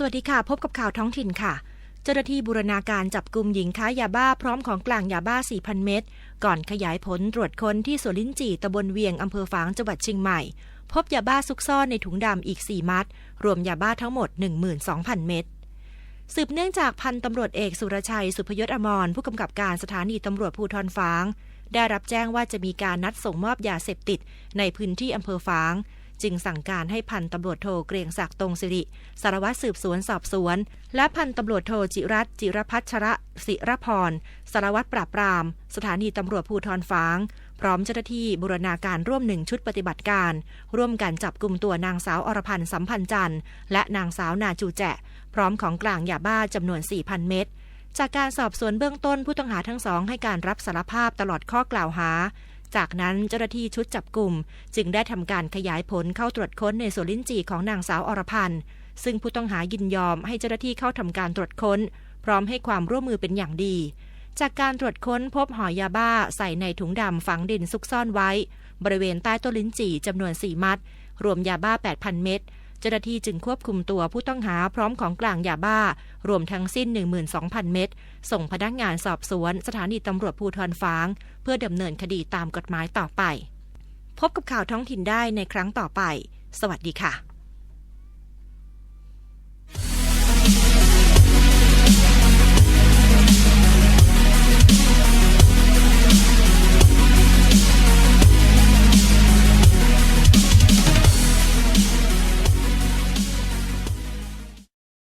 สวัสดีค่ะ พบกับข่าวท้องถิ่นค่ะ เจ้าหน้าที่บูรณาการจับกลุ่มหญิงค้ายาบ้าพร้อมของกลางยาบ้า 4,000 เม็ดก่อนขยายผลตรวจค้นที่สวนลิ้นจี่ตำบลเวียงอำเภอฝางจังหวัดเชียงใหม่ พบยาบ้าซุกซ่อนในถุงดำอีก 4 มัด รวมยาบ้าทั้งหมด 12,000 เม็ดสืบเนื่องจากพันตำรวจเอกสุรชัยสุพยศอมรผู้กำกับการสถานีตำรวจภูธรฝาง ได้รับแจ้งว่าจะมีการนัดส่งมอบยาเสพติดในพื้นที่อำเภอฝาง จึงสั่งการให้พันตำรวจโทเกรียงศักดิ์ตรงสิริสารวัตรสืบสวนสอบสวน และพันตำรวจโทจิรัตจิรพัชระศิรพรสารวัตรปราบปราม สถานีตำรวจภูธรฝาง พร้อมเจ้าหน้าที่บูรณาการร่วมหนึ่งชุดปฏิบัติการ ร่วมกันจับกลุ่มตัวนางสาวอรพันธ์สัมพันธ์จันทร์และนางสาวนาจูแจะ พร้อมของกลางยาบ้าจำนวน 4,000 เม็ดจากการสอบสวนเบื้องต้นผู้ต้องหาทั้งสองให้การรับสารภาพตลอดข้อกล่าวหา จากนั้นเจ้าหน้าที่ชุดจับกลุ่ม จึงได้ทำการขยายผลเข้าตรวจค้นในสวนลิ้นจี่ของนางสาวอรพันธ์ซึ่งผู้ต้องหายินยอมให้เจ้าหน้าที่เข้าทำการตรวจค้น พร้อมให้ความร่วมมือเป็นอย่างดี จากการตรวจค้นพบห่อยาบ้าใส่ในถุงดำฝังดินซุกซ่อนไว้ บริเวณใต้ต้นลิ้นจี่จำนวน 4 มัด รวมยาบ้า 8,000 เม็ด เจ้าหน้าที่จึงควบคุมตัวผู้ต้องหาพร้อมของกลางยาบ้า รวมทั้งสิ้น 12,000 เม็ดส่งพนักงานสอบสวน สถานีตำรวจภูทรฟาง เพื่อดำเนินคดีตามกฎหมายต่อไป พบกับข่าวท้องถิ่นได้ในครั้งต่อไป สวัสดีค่ะ